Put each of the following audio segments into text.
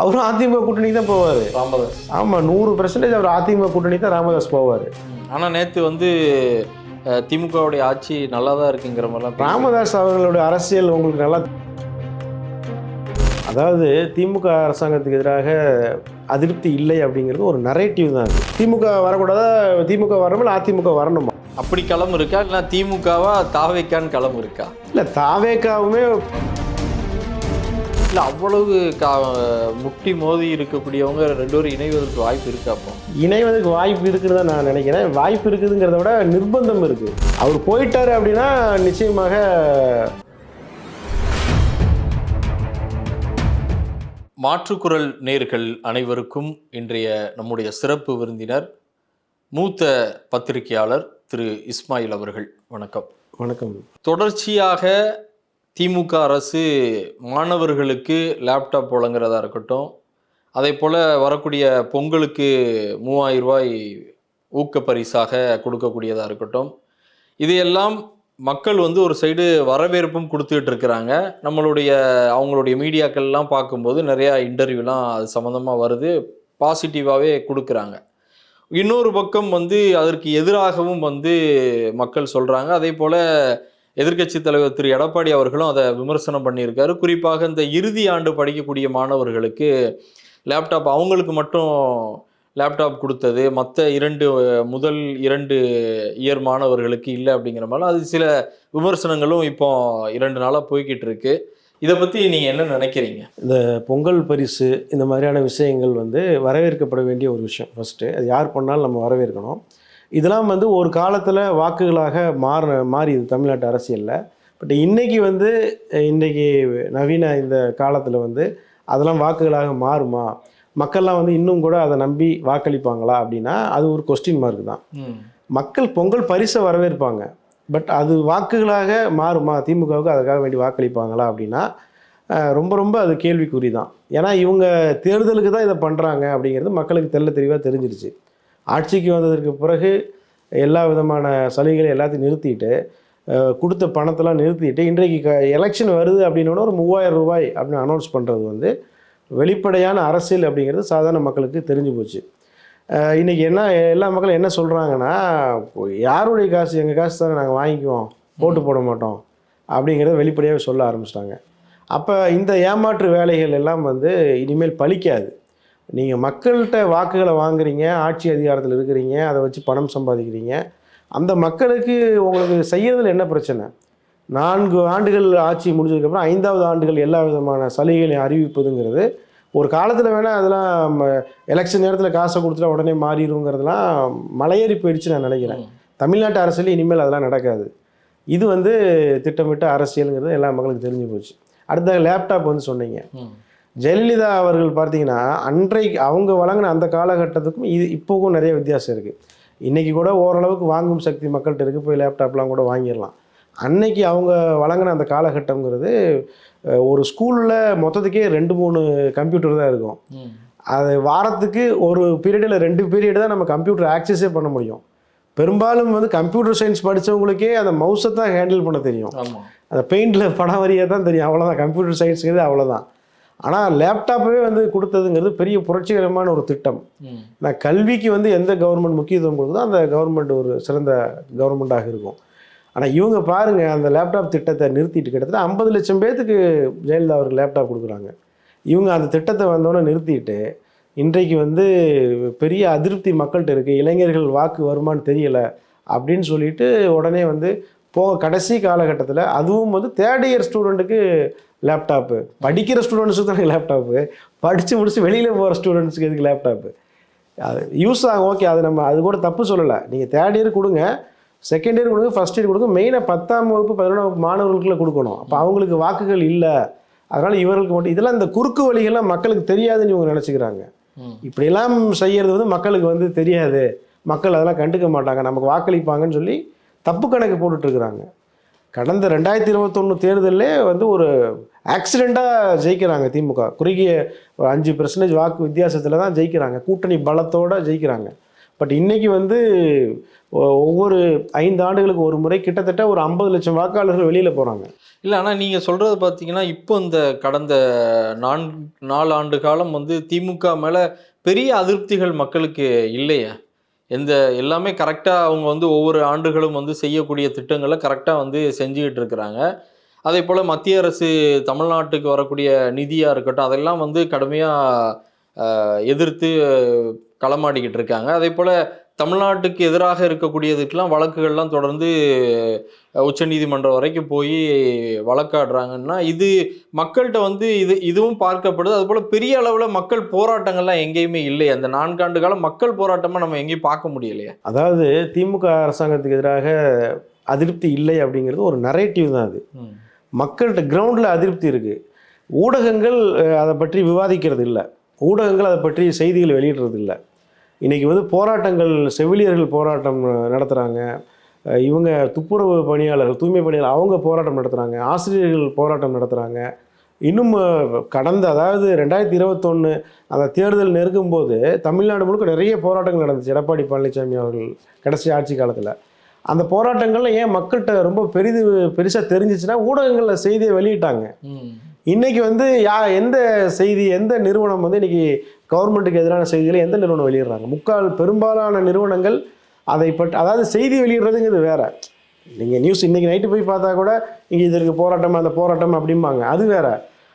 அவரும் அதிமுக கூட்டணி தான் போவார். ராமதாஸ். ஆமாம் நூறு பெர்சன்டேஜ் அவர் அதிமுக கூட்டணி தான் ராமதாஸ் போவார். ஆனால் நேற்று வந்து திமுகவுடைய ஆட்சி நல்லா தான் இருக்குங்கிற மாதிரிலாம் ராமதாஸ் அவர்களுடைய அரசியல் உங்களுக்கு நல்லா அதாவது திமுக அரசாங்கத்துக்கு எதிராக அதிருப்தி இல்லை அப்படிங்கிறது ஒரு நரேட்டிவ் தான் அது. திமுக வரக்கூடாதா? திமுக வரணும் அதிமுக வரணுமா? அப்படி களம் இருக்கா? இல்லை திமுகவா தாவேக்கான்னு களம் இருக்கா? இல்லை தாவேக்காவுமே இல்லை அவ்வளவு கா முட்டி மோதி இருக்கக்கூடியவங்க ரெண்டு பேரும் இணைவதற்கு வாய்ப்பு இருக்கா அப்போ? இணைவதற்கு வாய்ப்பு இருக்குன்னு தான் நான் நினைக்கிறேன். வாய்ப்பு இருக்குதுங்கிறத விட நிர்பந்தம் இருக்குது அவர் போயிட்டாரு அப்படின்னா நிச்சயமாக மாற்றுக்குரல் நேர்கள் அனைவருக்கும் இன்றைய நம்முடைய சிறப்பு விருந்தினர் மூத்த பத்திரிகையாளர் திரு இஸ்மாயில் அவர்கள். வணக்கம். வணக்கம். தொடர்ச்சியாக திமுக அரசு மாணவர்களுக்கு லேப்டாப் வழங்குறதா இருக்கட்டும் அதே போல் வரக்கூடிய பொங்கலுக்கு மூவாயிரம் ரூபாய் ஊக்க பரிசாக கொடுக்கக்கூடியதாக இருக்கட்டும் இதையெல்லாம் மக்கள் வந்து ஒரு சைடு வரவேற்பும் கொடுத்துட்டு இருக்கிறாங்க. நம்மளுடைய அவங்களுடைய மீடியாக்கள்லாம் பார்க்கும்போது நிறையா இன்டர்வியூலாம் அது சம்மந்தமாக வருது பாசிட்டிவாகவே கொடுக்குறாங்க. இன்னொரு பக்கம் வந்து அதற்கு எதிராகவும் வந்து மக்கள் சொல்கிறாங்க அதே போல் எதிர்க்கட்சி தலைவர் திரு எடப்பாடி அவர்களும் அதை விமர்சனம் பண்ணியிருக்காரு. குறிப்பாக இந்த இறுதி ஆண்டு படிக்கக்கூடிய மாணவர்களுக்கு லேப்டாப் அவங்களுக்கு மட்டும் லேப்டாப் கொடுத்தது. மற்ற இரண்டு முதல் இரண்டு இயர் மாணவர்களுக்கு இல்லை அப்படிங்கிற மாதிரி. அது சில விமர்சனங்களும் இப்போ இரண்டு நாளாக போய்கிட்டு இருக்கு. இதை பற்றி நீங்கள் என்ன நினைக்கிறீங்க? இந்த பொங்கல் பரிசு இந்த மாதிரியான விஷயங்கள் வந்து வரவேற்கப்பட வேண்டிய ஒரு விஷயம் ஃபஸ்ட்டு அது யார் பண்ணாலும் நம்ம வரவேற்கணும். இதெல்லாம் வந்து ஒரு காலத்தில் வாக்குகளாக மாற மாறியது தமிழ்நாட்டு அரசியலில். பட் இன்னைக்கு வந்து இன்றைக்கி நவீன இந்த காலத்தில் வந்து அதெல்லாம் வாக்குகளாக மாறுமா? மக்கள்லாம் வந்து இன்னும் கூட அதை நம்பி வாக்களிப்பாங்களா அப்படின்னா அது ஒரு கொஸ்டின் மார்க் தான். மக்கள் பொங்கல் பரிசை வரவேற்பாங்க. பட் அது வாக்குகளாக மாறுமா? திமுகவுக்கு அதுக்காக வேண்டி வாக்களிப்பாங்களா அப்படின்னா ரொம்ப ரொம்ப அது கேள்விக்குறி தான். ஏன்னா இவங்க தேர்தலுக்கு தான் இதை பண்ணுறாங்க அப்படிங்கிறது மக்களுக்கு தெள்ள தெளிவாக தெரிஞ்சிருச்சு. ஆட்சிக்கு வந்ததற்கு பிறகு எல்லா விதமான சலுகைகளை எல்லாத்தையும் நிறுத்திட்டு கொடுத்த பணத்தெல்லாம் நிறுத்திட்டு இன்றைக்கு க எலெக்ஷன் வருது அப்படின்னோட ஒரு மூவாயிரம் ரூபாய் அப்படின்னு அனௌன்ஸ் பண்ணுறது வந்து வெளிப்படையான அரசியல் அப்படிங்கிறது சாதாரண மக்களுக்கு தெரிஞ்சு போச்சு. இன்றைக்கி என்ன எல்லா மக்களும் என்ன சொல்கிறாங்கன்னா யாருடைய காசு? எங்கள் காசு தானே நாங்கள் வாங்கிக்குவோம். போட்டு போட மாட்டோம். அப்படிங்கிறத வெளிப்படையாகவே சொல்ல ஆரம்பிச்சிட்டாங்க. அப்போ இந்த ஏமாற்று வேலைகள் எல்லாம் வந்து இனிமேல் பலிக்காது நீங்கள் மக்கள்கிட்ட வாக்குகளை வாங்குறீங்க ஆட்சி அதிகாரத்தில் இருக்கிறீங்க அதை வச்சு பணம் சம்பாதிக்கிறீங்க. அந்த மக்களுக்கு உங்களுக்கு செய்யறதுல என்ன பிரச்சனை? நான்கு ஆண்டுகள் ஆட்சி முடிஞ்சதுக்கப்புறம் ஐந்தாவது ஆண்டுகள் எல்லா விதமான சலுகைகளையும் அறிவிப்பதுங்கிறது ஒரு காலத்தில் வேணால் அதெல்லாம் எலெக்ஷன் நேரத்தில் காசை கொடுத்துட்டா உடனே மாறிடுங்கிறதுலாம் மலையேறி போயிடுச்சு நான் நினைக்கிறேன். தமிழ்நாட்டு அரசியல் இனிமேல் அதெல்லாம் நடக்காது. இது வந்து திட்டமிட்ட அரசியலுங்கிறது எல்லா மக்களுக்கும் தெரிஞ்சு போச்சு. அடுத்த லேப்டாப் வந்து சொன்னீங்க. ஜெயலலிதா அவர்கள் பார்த்தீங்கன்னா அன்றைக்கு அவங்க வழங்கின அந்த காலகட்டத்துக்கும் இது இப்போவும் நிறைய வித்தியாசம் இருக்குது இன்றைக்கி கூட ஓரளவுக்கு வாங்கும் சக்தி மக்கள்கிட்ட இருக்குது போய் லேப்டாப்லாம் கூட வாங்கிடலாம். அன்னைக்கு அவங்க வழங்கின அந்த காலகட்டங்கிறது ஒரு ஸ்கூலில் மொத்தத்துக்கே ரெண்டு மூணு கம்ப்யூட்டர் தான் இருக்கும். அது வாரத்துக்கு ஒரு பீரியடில் ரெண்டு பீரியட் தான் நம்ம கம்ப்யூட்டர் ஆக்சஸே பண்ண முடியும். பெரும்பாலும் வந்து கம்ப்யூட்டர் சயின்ஸ் படித்தவங்களுக்கே அந்த மவுஸை தான் ஹேண்டில் பண்ண தெரியும். அந்த பெயிண்டில் படம் வரைய தான் தெரியும். அவ்வளோதான் கம்ப்யூட்டர் சயின்ஸுங்கிறது அவ்வளோதான் ஆனால் லேப்டாப்பே வந்து கொடுத்ததுங்கிறது பெரிய புரட்சிகரமான ஒரு திட்டம். நான் கல்விக்கு வந்து எந்த கவர்மெண்ட் முக்கியத்துவம் கொடுக்குதோ அந்த கவர்மெண்ட் ஒரு சிறந்த கவர்மெண்ட்டாக இருக்கும். ஆனால் இவங்க பாருங்கள் அந்த லேப்டாப் திட்டத்தை நிறுத்திட்டு கிட்டத்தட்ட ஐம்பது லட்சம் பேர்த்துக்கு ஜெயலலிதா அவருக்கு லேப்டாப் கொடுக்குறாங்க. இவங்க அந்த திட்டத்தை வந்தோடனே நிறுத்திட்டு இன்றைக்கு வந்து பெரிய அதிருப்தி மக்கள்கிட்ட இருக்குது இளைஞர்கள் வாக்கு வருமான்னு தெரியலை அப்படின்னு சொல்லிட்டு உடனே வந்து போக கடைசி காலகட்டத்தில் அதுவும் வந்து தேர்ட் இயர் ஸ்டூடெண்ட்டுக்கு லேப்டாப்பு படிக்கிற ஸ்டூடெண்ட்ஸுக்கு தானே லேப்டாப்பு படித்து முடிச்சு வெளியில் போகிற ஸ்டூடெண்ட்ஸுக்கு எதுக்கு லேப்டாப்பு அது யூஸ் ஆகும் ஓகே அது நம்ம அது கூட தப்பு சொல்லலை. நீங்கள் தேர்ட் இயர் கொடுங்க செகண்ட் இயர் கொடுங்க ஃபஸ்ட் இயர் கொடுங்க மெயினாக பத்தாம் வகுப்பு பதினொன்றாம் வகுப்பு மாணவர்களுக்குள்ள கொடுக்கணும். அப்போ அவங்களுக்கு வாக்குகள் இல்லை. அதனால் இவர்களுக்கு மட்டும் இதெல்லாம் இந்த குறுக்கு வழிகள்லாம் மக்களுக்கு தெரியாதுன்னு இவங்க நினச்சிக்கிறாங்க. இப்படியெல்லாம் செய்யறது வந்து மக்களுக்கு வந்து தெரியாது. மக்கள் அதெல்லாம் கண்டுக்க மாட்டாங்க. நமக்கு வாக்களிப்பாங்கன்னு சொல்லி தப்பு கணக்கு போட்டுட்ருக்குறாங்க. கடந்த ரெண்டாயிரத்தி இருபத்தொன்று தேர்தலே வந்து ஒரு ஆக்சிடெண்ட்டாக ஜெயிக்கிறாங்க திமுக. குறுகிய ஒரு அஞ்சு பெர்சன்டேஜ் வாக்கு வித்தியாசத்தில் தான் ஜெயிக்கிறாங்க. கூட்டணி பலத்தோடு ஜெயிக்கிறாங்க. பட் இன்றைக்கி வந்து ஒவ்வொரு ஐந்து ஆண்டுகளுக்கு ஒரு முறை கிட்டத்தட்ட ஒரு ஐம்பது லட்சம் வாக்காளர்கள் வெளியில் போகிறாங்க இல்லை ஆனால் நீங்கள் சொல்கிறது பார்த்தீங்கன்னா இப்போ இந்த கடந்த நான்கு நாலு ஆண்டு காலம் வந்து திமுக மேலே பெரிய அதிருப்திகள் மக்களுக்கு இல்லையா. எந்த எல்லாமே கரெக்டாக அவங்க வந்து ஒவ்வொரு ஆண்டுகளும் வந்து செய்யக்கூடிய திட்டங்களை கரெக்டாக வந்து செஞ்சுக்கிட்டு இருக்கிறாங்க. அதே போல் மத்திய அரசு தமிழ்நாட்டுக்கு வரக்கூடிய நிதியாக இருக்கட்டும் அதெல்லாம் வந்து கடுமையாக எதிர்த்து களமாடிக்கிட்டு இருக்காங்க. அதே போல் தமிழ்நாட்டுக்கு எதிராக இருக்கக்கூடியதுக்கெல்லாம் வழக்குகள்லாம் தொடர்ந்து உச்சநீதிமன்றம் வரைக்கும் போய் வழக்காடுறாங்கன்னா இது மக்கள்கிட்ட வந்து இது இதுவும் பார்க்கப்படுது. அதுபோல் பெரிய அளவில் மக்கள் போராட்டங்கள்லாம் எங்கேயுமே இல்லை. அந்த நான்காண்டு காலம் மக்கள் போராட்டமாக நம்ம எங்கேயும் பார்க்க முடியலையே. அதாவது திமுக அரசாங்கத்துக்கு எதிராக அதிருப்தி இல்லை அப்படிங்கிறது ஒரு நரேட்டிவ் தான் அது. மக்கள்கிட்ட கிரவுண்டில் அதிருப்தி இருக்குது ஊடகங்கள் அதை பற்றி விவாதிக்கிறது இல்லை ஊடகங்கள் அதை பற்றி செய்திகள் வெளியிடுறது இல்லை இன்றைக்கி வந்து போராட்டங்கள் செவிலியர்கள் போராட்டம் நடத்துகிறாங்க இவங்க துப்புரவு பணியாளர்கள் தூய்மை பணியாளர் அவங்க போராட்டம் நடத்துகிறாங்க ஆசிரியர்கள் போராட்டம் நடத்துகிறாங்க இன்னும் கடந்த அதாவது ரெண்டாயிரத்தி இருபத்தொன்று அந்த தேர்தல் நெருங்கும் போது தமிழ்நாடு முழுக்க நிறைய போராட்டங்கள் நடந்துச்சு. எடப்பாடி பழனிசாமி அவர்கள் கடைசி ஆட்சி காலத்தில். அந்த போராட்டங்கள்ல ஏன் மக்கள்கிட்ட ரொம்ப பெரிது பெருசாக தெரிஞ்சிச்சுன்னா ஊடகங்களில் செய்தியை வெளியிட்டாங்க. இன்னைக்கு வந்து யா எந்த செய்தி எந்த நிறுவனம் வந்து இன்னைக்கு கவர்மெண்ட்டுக்கு எதிரான செய்திகளை எந்த நிறுவனம் வெளியிடுறாங்க? முக்கால் பெரும்பாலான நிறுவனங்கள் அதை பற்றி அதாவது செய்தி வெளியிடுறதுங்கிறது வேற. நீங்கள் நியூஸ் இன்னைக்கு நைட்டு போய் பார்த்தா கூட இங்கே இதற்கு போராட்டம் அந்த போராட்டம் அப்படிம்பாங்க. அது வேற.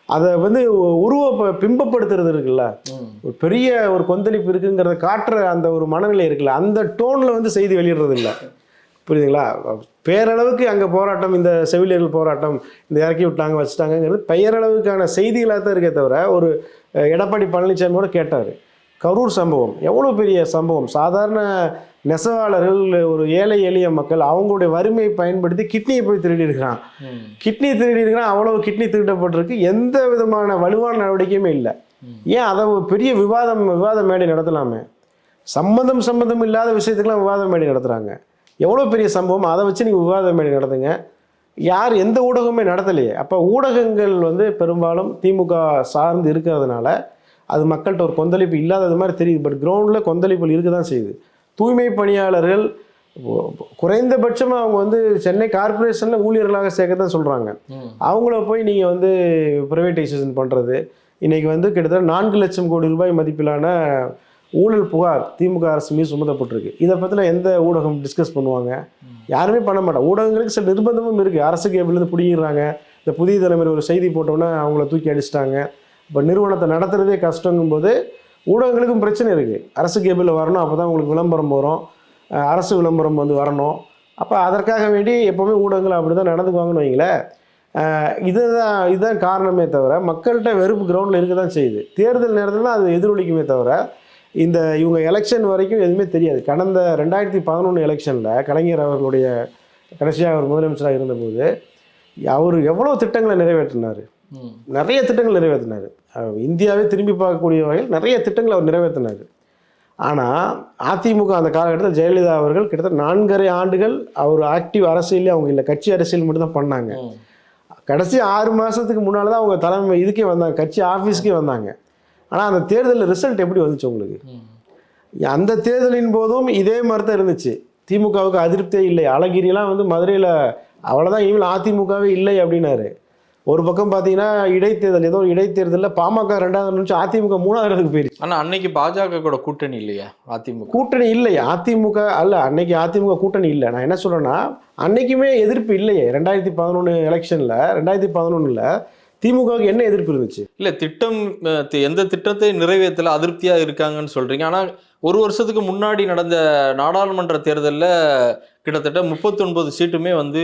அதை வந்து உருவ பிம்பப்படுத்துறது இருக்குல்ல. ஒரு பெரிய ஒரு கொந்தளிப்பு இருக்குங்கிறத காட்டுற அந்த ஒரு மனநிலை இருக்குல்ல. அந்த டோனில் வந்து செய்தி வெளியிடுறது இல்லை. புரியுதுங்களா? பேரளவுக்கு அங்கே போராட்டம் இந்த செவிலியர்கள் போராட்டம் இந்த இறக்கி விட்டாங்க வச்சுட்டாங்கங்கிறது பெயரளவுக்கான செய்திகளாக தான் இருக்கே தவிர ஒரு எடப்பாடி பழனிசாமியோட கேட்டார். கரூர் சம்பவம் எவ்வளோ பெரிய சம்பவம்? சாதாரண நெசவாளர்கள் ஒரு ஏழை எளிய மக்கள் அவங்களுடைய வறுமையை பயன்படுத்தி கிட்னியை போய் திருடி இருக்கிறான். கிட்னி திருடி இருக்கிறான் அவ்வளவு கிட்னி திருடப்பட்டிருக்கு. எந்த விதமான வலுவான நடவடிக்கையுமே இல்லை. ஏன் அதை ஒரு பெரிய விவாதம் விவாத மேடை நடத்தலாமே? சம்பந்தம் சம்பந்தம் இல்லாத விஷயத்துக்கெல்லாம் விவாத மேடை நடத்துகிறாங்க எவ்வளோ பெரிய சம்பவம்? அதை வச்சு நீங்கள் விவாத மேடை நடத்துங்க. யார் எந்த ஊடகமே நடத்தலையே. அப்போ ஊடகங்கள் வந்து பெரும்பாலும் திமுக சார்ந்து இருக்கிறதுனால அது மக்கள்கிட்ட ஒரு கொந்தளிப்பு இல்லாதது மாதிரி தெரியுது. பட் கிரவுண்டில் கொந்தளிப்புகள் இருக்க தான் செய்யுது. தூய்மை பணியாளர்கள் குறைந்தபட்சமாக அவங்க வந்து சென்னை கார்ப்பரேஷனில் ஊழியர்களாக சேர்க்க தான் சொல்கிறாங்க அவங்கள போய் நீங்கள் வந்து ப்ரைவேட்டைசேஷன் பண்ணுறது இன்றைக்கி வந்து கிட்டத்தட்ட நான்கு லட்சம் கோடி ரூபாய் மதிப்பிலான ஊழல் புகார் திமுக அரசு மீது சுமத்தப்பட்டிருக்கு. இதை பற்றின எந்த ஊடகம் டிஸ்கஸ் பண்ணுவாங்க? யாருமே பண்ண மாட்டாங்க ஊடகங்களுக்கு சில நிர்பந்தமும் இருக்குது அரசு கேபிள்லேருந்து பிடிங்கிறாங்க இந்த புதிய தலைமுறை ஒரு செய்தி போட்டோன்னே அவங்கள தூக்கி அடிச்சிட்டாங்க. இப்போ நிறுவனத்தை நடத்துகிறதே கஷ்டங்கும்போது ஊடகங்களுக்கும் பிரச்சனை இருக்குது அரசு கேபிளில் வரணும்? அப்போ தான் உங்களுக்கு விளம்பரம் வரும். அரசு விளம்பரம் வந்து வரணும். அப்போ அதற்காக வேண்டி எப்போவுமே ஊடகங்கள் அப்படி தான் நடந்துக்குவாங்கன்னு வைங்களேன் இதுதான் இதுதான் காரணமே தவிர மக்கள்கிட்ட வெறுப்பு கிரவுண்டில் இருக்க தான் செய்யுது. தேர்தல் நேரத்தில் தான் அது எதிரொலிக்குமே தவிர இந்த இவங்க எலெக்ஷன் வரைக்கும் எதுவுமே தெரியாது. கடந்த ரெண்டாயிரத்தி பதினொன்று எலெக்ஷனில் கலைஞர் அவர்களுடைய கடைசியாக அவர் முதலமைச்சராக இருந்தபோது அவர் எவ்வளோ திட்டங்களை நிறைவேற்றினார்? நிறைய திட்டங்கள் நிறைவேற்றினார். இந்தியாவே திரும்பி பார்க்கக்கூடிய வகையில் நிறைய திட்டங்களை அவர் நிறைவேற்றினார். ஆனால் அதிமுக அந்த காலகட்டத்தில் ஜெயலலிதா அவர்கள் கிட்டத்தட்ட நான்கரை ஆண்டுகள் அவர் ஆக்டிவ் அரசியலே அவங்க இல்லை கட்சி அரசியல் மட்டும் தான் பண்ணாங்க கடைசி ஆறு மாதத்துக்கு முன்னால் தான் அவங்க தலைமை இதுக்கே வந்தாங்க கட்சி ஆஃபீஸ்க்கே வந்தாங்க. ஆனால் அந்த தேர்தலில் ரிசல்ட் எப்படி வந்துச்சு உங்களுக்கு? அந்த தேர்தலின் போதும் இதே மாதிரி தான் இருந்துச்சு. திமுகவுக்கு அதிருப்தியே இல்லை. அழகிரிலாம் வந்து மதுரையில் அவ்வளோதான் இனிமேல் அதிமுகவே இல்லை அப்படின்னாரு. ஒரு பக்கம் பார்த்தீங்கன்னா இடைத்தேர்தல் ஏதோ ஒரு இடைத்தேர்தலில் பாமக ரெண்டாவது நிமிஷம் அதிமுக மூணாவது இடத்துக்கு போயிடுச்சு. ஆனா அன்னைக்கு பாஜக கூட கூட்டணி இல்லையா? அதிமுக. கூட்டணி இல்லை. அதிமுக அல்ல அன்னைக்கு அதிமுக கூட்டணி இல்லை. நான் என்ன சொல்றேன்னா அன்னைக்குமே எதிர்ப்பு இல்லையே. ரெண்டாயிரத்தி பதினொன்று எலெக்ஷனில் ரெண்டாயிரத்தி பதினொன்றில் திமுகவுக்கு என்ன எதிர்ப்பு இருந்துச்சு? இல்ல திட்டம் எந்த திட்டத்தை நிறைவேற்றல அதிருப்தியா இருக்காங்கன்னு சொல்றீங்க. ஆனா ஒரு வருஷத்துக்கு முன்னாடி நடந்த நாடாளுமன்ற தேர்தல்ல கிட்டத்தட்ட 39 சீட்டுமே வந்து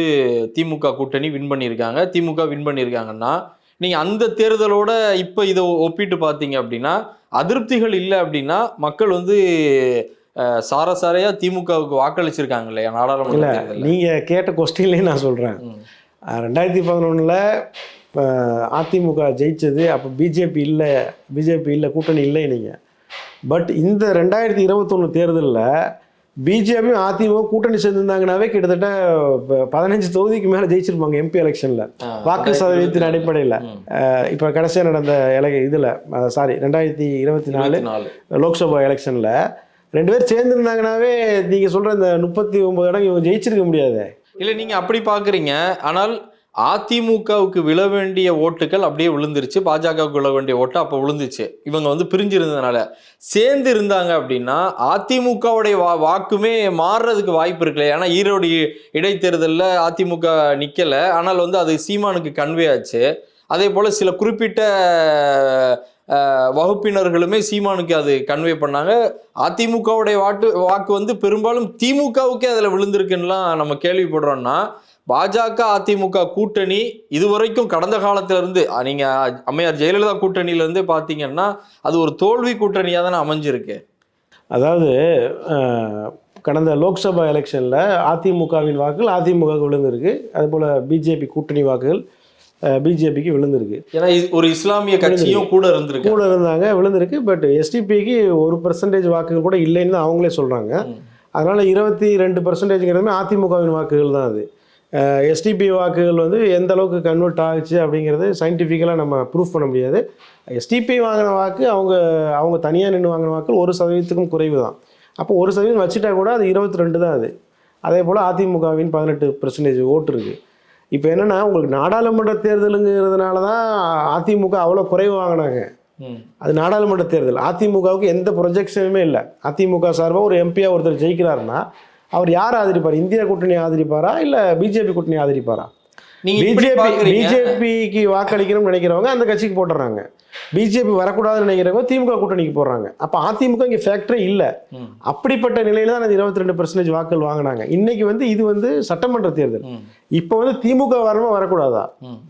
திமுக கூட்டணி வின் பண்ணியிருக்காங்க. திமுக வின் பண்ணியிருக்காங்கன்னா நீங்க அந்த தேர்தலோட இப்ப இதை ஒப்பிட்டு பார்த்தீங்க அப்படின்னா அதிருப்திகள் இல்லை அப்படின்னா மக்கள் வந்து சாரசாரையா திமுகவுக்கு வாக்களிச்சிருக்காங்க இல்லையா நாடாளுமன்ற இல்ல தேர்தலில்? நீங்க கேட்ட கொஸ்டின்லேயே நான். அஹ் ரெண்டாயிரத்தி பதினொன்றில் அதிமுக ஜெயிச்சது அப்போ பிஜேபி இல்லை பிஜேபி இல்லை கூட்டணி இல்லை நீங்கள் பட் இந்த ரெண்டாயிரத்தி இருபத்தொன்று தேர்தலில் பிஜேபியும் அதிமுக கூட்டணி சேர்ந்திருந்தாங்கனாவே கிட்டத்தட்ட பதினஞ்சு தொகுதிக்கு மேலே ஜெயிச்சிருப்பாங்க எம்பி எலெக்ஷனில். வாக்கு சதவீதத்தின் அடிப்படையில். இப்போ கடைசியாக நடந்த எலை இதில் சாரி ரெண்டாயிரத்தி இருபத்தி நாலு லோக்சபா எலெக்ஷனில் ரெண்டு பேர் சேர்ந்துருந்தாங்கனாவே நீங்கள் சொல்கிற இந்த முப்பத்தி ஒம்பது இடம் இவங்க ஜெயிச்சிருக்க முடியாது. இல்ல நீங்க அப்படி பாக்குறீங்க. ஆனால் அதிமுகவுக்கு விழ வேண்டிய ஓட்டுகள் அப்படியே விழுந்துருச்சு. பாஜகவுக்கு விழ வேண்டிய ஓட்டு அப்போ விழுந்துச்சு. இவங்க வந்து பிரிஞ்சிருந்ததுனால. சேர்ந்து இருந்தாங்க அப்படின்னா அதிமுகவுடைய வா வாக்குமே மாறுறதுக்கு வாய்ப்பு இருக்குல்ல ஏன்னா ஈரோடு இடைத்தேர்தலில் அதிமுக நிற்கலை ஆனால் வந்து அது சீமானுக்கு கன்வே ஆச்சு. அதே போல் சில குறிப்பிட்ட வகுப்பினர்களுமே சீமானுக்கு அது கன்வே பண்ணாங்க. அதிமுகவுடைய வாட்டு வாக்கு வந்து பெரும்பாலும் திமுகவுக்கே அதில் விழுந்திருக்குன்னுலாம் நம்ம கேள்விப்படுறோம்னா பாஜக அதிமுக கூட்டணி இதுவரைக்கும் கடந்த காலத்துல இருந்து அஹ், நீங்க அம்மையார் ஜெயலலிதா கூட்டணியில இருந்தே பாத்தீங்கன்னா அது ஒரு தோல்வி கூட்டணியா தானே அமைஞ்சிருக்கு. அதாவது கடந்த லோக்சபா எலெக்ஷனில் அதிமுகவின் வாக்குகள் அதிமுகவுக்கு விழுந்திருக்கு. அதுபோல் பிஜேபி கூட்டணி வாக்குகள் பிஜேபிக்கு விழுந்திருக்கு. ஏன்னா ஒரு இஸ்லாமிய கட்சியும் கூட இருந்திருக்கு. கூட இருந்தாங்க விழுந்திருக்கு. பட் எஸ்டிபிக்கு ஒரு பர்சன்டேஜ் வாக்குகள் கூட இல்லைன்னு அவங்களே சொல்கிறாங்க. அதனால் இருபத்தி ரெண்டு பர்சன்டேஜ்ங்கிறதுமே அதிமுகவின் வாக்குகள் தான் அது. எஸ்டிபி வாக்குகள் வந்து எந்த அளவுக்கு கன்வெர்ட் ஆகுச்சு அப்படிங்கிறது சயின்டிஃபிக்கலாக நம்ம ப்ரூஃப் பண்ண முடியாது. எஸ்டிபி வாங்கின வாக்கு அவங்க அவங்க தனியாக நின்று வாங்கின வாக்குகள் ஒரு சதவீதத்துக்கும் குறைவு தான் அப்போ ஒரு சதவீதம் வச்சுட்டா கூட அது இருபத்தி ரெண்டு தான் அது. அதே போல் அதிமுகவின் பதினெட்டு பர்சன்டேஜ் ஓட்டு இருக்குது இப்போ என்னென்னா உங்களுக்கு நாடாளுமன்ற தேர்தலுங்கிறதுனால தான் அதிமுக அவ்வளோ குறைவு வாங்கினாங்க. அது நாடாளுமன்ற தேர்தல். அதிமுகவுக்கு எந்த ப்ரொஜெக்ஷனுமே இல்லை. அதிமுக சார்பாக ஒரு எம்பியாக ஒருத்தர் ஜெயிக்கிறாருன்னா அவர் யார் ஆதரிப்பார்? இந்தியா கூட்டணி ஆதரிப்பாரா? இல்லை பிஜேபி கூட்டணி ஆதரிப்பாரா? பிஜேபி பிஜேபிக்கு வாக்களிக்கணும்னு நினைக்கிறவங்க அந்த கட்சிக்கு போட்டுறாங்க. பிஜேபி வரக்கூடாதுன்னு நினைக்கிறவங்க திமுக கூட்டணிக்கு போடுறாங்க அப்போ அதிமுக இங்கே ஃபேக்டரே இல்லை. அப்படிப்பட்ட நிலையில தான் அந்த இருபத்தி ரெண்டு பர்சன்டேஜ் வாக்குகள் வாங்கினாங்க. இன்னைக்கு வந்து இது வந்து சட்டமன்ற தேர்தல். இப்போ வந்து திமுக வரணுமா வரக்கூடாதா.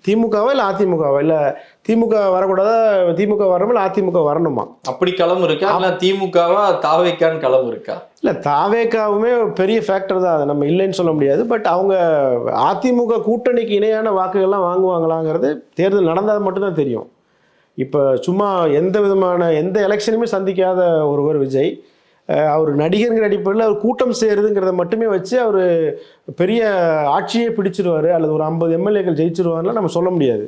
திமுகவா இல்லை அதிமுகவா? இல்லை திமுக வரக்கூடாதா? திமுக வரணுமா இல்லை அதிமுக வரணுமா? அப்படி களம் இருக்கா? இல்ல திமுகவா தாவேக்கான்னு களம் இருக்கா? இல்லை தாவேக்காவுமே பெரிய ஃபேக்டர் தான். அதை நம்ம இல்லைன்னு சொல்ல முடியாது. பட் அவங்க அதிமுக கூட்டணிக்கு இணையான வாக்குகள்லாம் வாங்குவாங்களாங்கிறது தேர்தல் நடந்தால் மட்டும்தான் தெரியும். இப்போ சும்மா எந்த விதமான எந்த எலெக்ஷனுமே சந்திக்காத ஒருவர் விஜய் அவர் நடிகருங்கிற அடிப்படையில் அவர் கூட்டம் சேருதுங்கிறத மட்டுமே வச்சு அவர் பெரிய ஆட்சியே பிடிச்சிருவாரு அல்லது ஒரு ஐம்பது எம்எல்ஏக்கள் ஜெயிச்சிருவாருலாம் நம்ம சொல்ல முடியாது.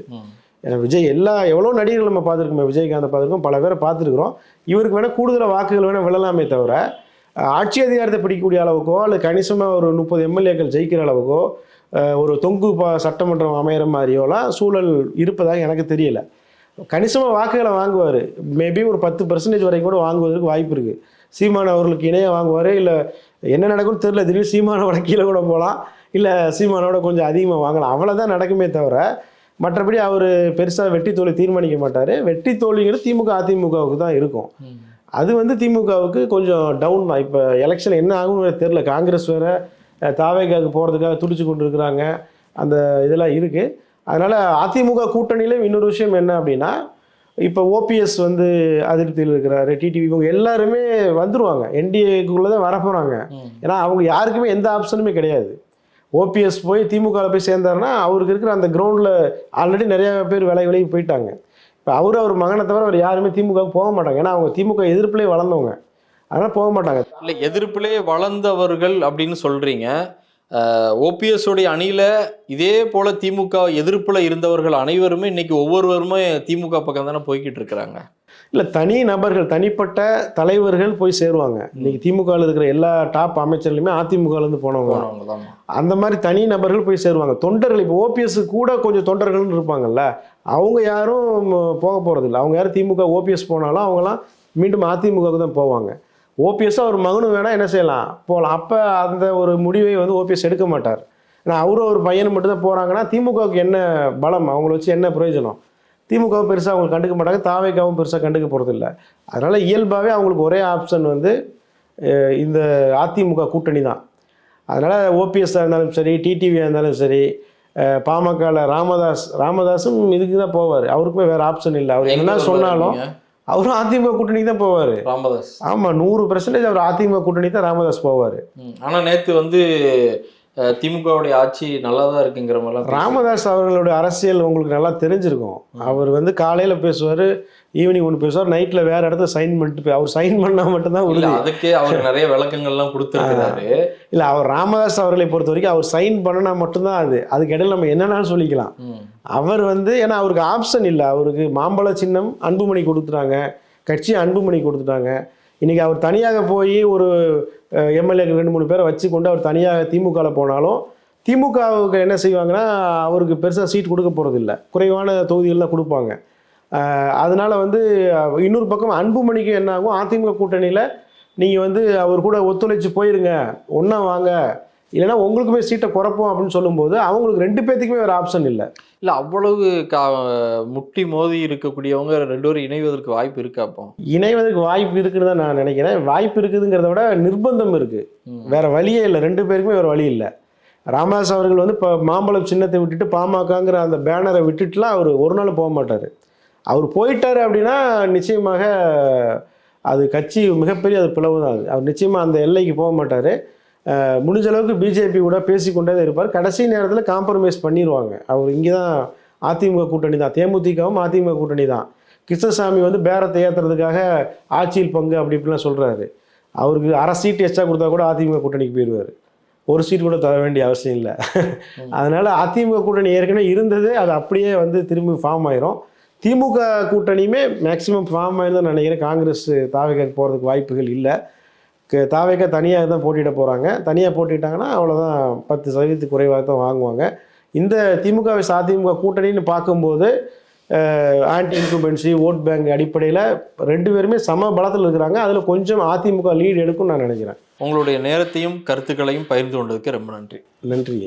ஏன்னா விஜய் எல்லா எவ்வளோ நடிகர்கள் நம்ம பார்த்துருக்கோமே விஜயகாந்த் பார்த்துருக்கோம் பல பேரை பார்த்துருக்குறோம். இவருக்கு வேணால் கூடுதலாக வாக்குகள் வேணால் விழலாமே தவிர ஆட்சி அதிகாரத்தை பிடிக்கக்கூடிய அளவுக்கோ அல்லது கணிசமாக ஒரு முப்பது எம்எல்ஏக்கள் ஜெயிக்கிற அளவுக்கோ ஒரு தொங்கு பா சட்டமன்றம் அமையிற மாதிரியோலாம் சூழல் இருப்பதாக எனக்கு தெரியல. கணிசமாக வாக்குகளை வாங்குவார். மேபி ஒரு பத்து பர்சன்டேஜ் வரைக்கும் கூட வாங்குவதற்கு வாய்ப்பு இருக்குது சீமான் அவர்களுக்கு இணையாக வாங்குவார் இல்லை என்ன நடக்கும்னு தெரியல திடீர்னு சீமானோட கீழே கூட போகலாம் இல்லை சீமானோட கொஞ்சம் அதிகமாக வாங்கலாம். அவ்வளோதான் நடக்குமே தவிர மற்றபடி அவர் பெருசாக வெட்டி தோல்வி தீர்மானிக்க மாட்டார். வெட்டி தோல்விங்கிறது திமுக அதிமுகவுக்கு தான் இருக்கும். அது வந்து திமுகவுக்கு கொஞ்சம் டவுன் தான். இப்போ எலெக்ஷன் என்ன ஆகும்னு தெரில காங்கிரஸ் வேறு தாவேகாவுக்கு போகிறதுக்காக துடிச்சு கொண்டு இருக்கிறாங்க அந்த இதெல்லாம் இருக்குது அதனால் அதிமுக கூட்டணியிலும் இன்னொரு விஷயம் என்ன அப்படின்னா இப்போ ஓபிஎஸ் வந்து அதிருப்தியில் இருக்கிறாரு டிடிவி இவங்க எல்லாருமே வந்துருவாங்க. என்டிஏக்குள்ளே தான் வரப்போகிறாங்க. ஏன்னா அவங்க யாருக்குமே எந்த ஆப்ஷனுமே கிடையாது. ஓபிஎஸ் போய் திமுகவில் போய் சேர்ந்தாருன்னா அவருக்கு இருக்கிற அந்த கிரவுண்டில் ஆல்ரெடி நிறைய பேர் விலை விலகி போயிட்டாங்க. இப்போ அவர் அவர் மகனை தவிர அவர் யாருமே திமுகவுக்கு போக மாட்டாங்க. ஏன்னா அவங்க திமுக எதிர்ப்புலேயே வளர்ந்தவங்க. அதனால் போக மாட்டாங்க. இல்ல எதிர்ப்பிலே வளர்ந்தவர்கள் அப்படின்னு சொல்றீங்க. ஓபிஎஸ் உடைய அணியில இதே போல திமுக எதிர்ப்புல இருந்தவர்கள் அனைவருமே இன்னைக்கு ஒவ்வொருவருமே திமுக பக்கம் தானே போய்கிட்டு இருக்கிறாங்க. இல்லை தனி நபர்கள் தனிப்பட்ட தலைவர்கள் போய் சேருவாங்க. இன்னைக்கு திமுகவில் இருக்கிற எல்லா டாப் அமைச்சர்லையுமே அதிமுகலேருந்து போனவங்க. அந்த மாதிரி தனி நபர்கள் போய் சேருவாங்க. தொண்டர்கள் இப்போ ஓபிஎஸ் கூட கொஞ்சம் தொண்டர்கள்னு இருப்பாங்கல்ல அவங்க யாரும் போக போகிறதில்ல அவங்க யாரும் திமுக ஓபிஎஸ் போனாலும் அவங்களாம் மீண்டும் அதிமுகவுக்கு தான் போவாங்க. ஓபிஎஸ் அவர் மகனும் வேணால் என்ன செய்யலாம்? போகலாம் அப்போ அந்த ஒரு முடிவை வந்து ஓபிஎஸ் எடுக்க மாட்டார். ஏன்னா அவரும் ஒரு பையன் மட்டும்தான் போகிறாங்கன்னா திமுகவுக்கு என்ன பலம்? அவங்கள வச்சு என்ன பிரயோஜனம்? திமுகவும் பெருசாக அவங்களுக்கு கண்டுக்க மாட்டாங்க. தாவேக்காவும் பெருசாக கண்டுக்க போகிறதில்ல அதனால் இயல்பாகவே அவங்களுக்கு ஒரே ஆப்ஷன் வந்து இந்த அதிமுக கூட்டணி தான். அதனால் ஓபிஎஸ்ஸாக இருந்தாலும் சரி டிடிவியாக இருந்தாலும் சரி பாமகவில் ராமதாஸ் ராமதாஸும் இதுக்கு தான் போவார். அவருக்குமே வேறு ஆப்ஷன் இல்லை. அவர் என்ன சொன்னாலும் அவரும் அதிமுக கூட்டணிக்கு தான் போவார் ராமதாஸ் ஆமாம் நூறு பெர்சன்டேஜ் அவர் அதிமுக கூட்டணி தான் ராமதாஸ் போவார் ம். ஆனா நேத்து வந்து திமுகவுடைய ஆட்சி நல்லா தான் இருக்குங்கிற மாதிரிலாம் பேசி- ராமதாஸ் அவர்களோட அரசியல் உங்களுக்கு நல்லா தெரிஞ்சிருக்கும். அவர் வந்து காலையில் பேசுவார் ஈவினிங் ஒன்று பேசுவார் நைட்டில் வேறு இடத்துல சைன் பண்ணிட்டு போய் அவர் சைன் பண்ணால் மட்டும்தான் இல்ல உறுதி. அதுக்கே அவர் நிறைய விளக்கங்கள்லாம் கொடுத்துருக்கிறாரு. இல்லை அவர் ராமதாஸ் அவர்களை பொறுத்த வரைக்கும் அவர் சைன் பண்ணினா மட்டும்தான் அது. அதுக்கு இடையில நம்ம என்னென்னு சொல்லிக்கலாம். அவர் வந்து ஏன்னா அவருக்கு ஆப்ஷன் இல்லை. அவருக்கு மாம்பழ சின்னம் அன்புமணி கொடுத்துட்டாங்க. கட்சி அன்புமணி கொடுத்துட்டாங்க. இன்றைக்கி அவர் தனியாக போய் ஒரு எம்எல்ஏக்கு ரெண்டு மூணு பேரை வச்சு கொண்டு அவர் தனியாக திமுகவில் போனாலும் திமுகவுக்கு என்ன செய்வாங்கன்னா அவருக்கு பெருசாக சீட் கொடுக்க போகிறதில்ல குறைவான தொகுதிகள் தான் கொடுப்பாங்க அதனால் வந்து இன்னொரு பக்கம் அன்புமணிக்கு என்ன ஆகும் அதிமுக கூட்டணியில் நீங்கள் வந்து அவர் கூட ஒத்துழைச்சி போயிருங்க ஒன்றா வாங்க இல்லைன்னா உங்களுக்குமே சீட்டை குறைப்போம் அப்படின்னு சொல்லும்போது அவங்களுக்கு ரெண்டு பேர்த்துக்குமே வேறு ஆப்ஷன் இல்லை. இல்ல அவ்வளவு கா முட்டி மோதி இருக்கக்கூடியவங்க ரெண்டு பேரும் இணைவதற்கு வாய்ப்பு இருக்கா அப்போ? இணைவதற்கு வாய்ப்பு இருக்குன்னு தான் நான் நினைக்கிறேன். வாய்ப்பு இருக்குதுங்கிறத விட நிர்பந்தம் இருக்குது. வேற வழியே இல்லை. ரெண்டு பேருக்குமே வேற வழி இல்லை. ராமதாஸ் அவர்கள் வந்து இப்போ மாம்பழம் சின்னத்தை விட்டுட்டு பாமகங்கிற அந்த பேனரை விட்டுட்டுலாம் அவர் ஒரு நாள் போக மாட்டார். அவர் போயிட்டாரு அப்படின்னா நிச்சயமாக அது கட்சி மிகப்பெரிய அது பிளவு தான் அது அவர் நிச்சயமாக அந்த எல்லைக்கு போக மாட்டார். முடிஞ்ச அளவுக்கு பிஜேபி கூட பேசிக்கொண்டே தான் இருப்பார். கடைசி நேரத்தில் காம்ப்ரமைஸ் பண்ணிடுவாங்க அவர் இங்கே தான் அதிமுக கூட்டணி தான் தேமுதிகவும் அதிமுக கூட்டணி தான் கிருஷ்ணசாமி வந்து பேரத்தை ஏற்றுறதுக்காக ஆட்சியில் பங்கு அப்படி இப்படிலாம் சொல்கிறாரு அவருக்கு அரை சீட் எக்ஸ்ட்ரா கொடுத்தா கூட அதிமுக கூட்டணிக்கு போயிடுவார். ஒரு சீட் கூட தர வேண்டிய அவசியம் இல்லை. அதனால அதிமுக கூட்டணி ஏற்கனவே இருந்தது. அது அப்படியே வந்து திரும்பி ஃபார்ம் ஆயிரும். திமுக கூட்டணியுமே மேக்சிமம் ஃபார்ம் ஆயிருந்தா நினைக்கிறேன். காங்கிரஸ் தாவேக்காக்கு போகிறதுக்கு வாய்ப்புகள் இல்லை. தாவேக்கா தனியாக தான் போட்டியிட போகிறாங்க தனியாக போட்டிட்டாங்கன்னா அவ்வளோதான் பத்து சதவீதத்துக்கு குறைவாக தான் வாங்குவாங்க. இந்த திமுக vs அதிமுக கூட்டணின்னு பார்க்கும்போது ஆன்டி இன்குபென்சி ஓட் பேங்க் அடிப்படையில் ரெண்டு பேருமே சம பலத்தில் இருக்கிறாங்க. அதில் கொஞ்சம் அதிமுக லீடு எடுக்கும்னு நான் நினைக்கிறேன். உங்களுடைய நேரத்தையும் கருத்துக்களையும் பகிர்ந்து கொண்டதுக்கு ரொம்ப நன்றி. நன்றி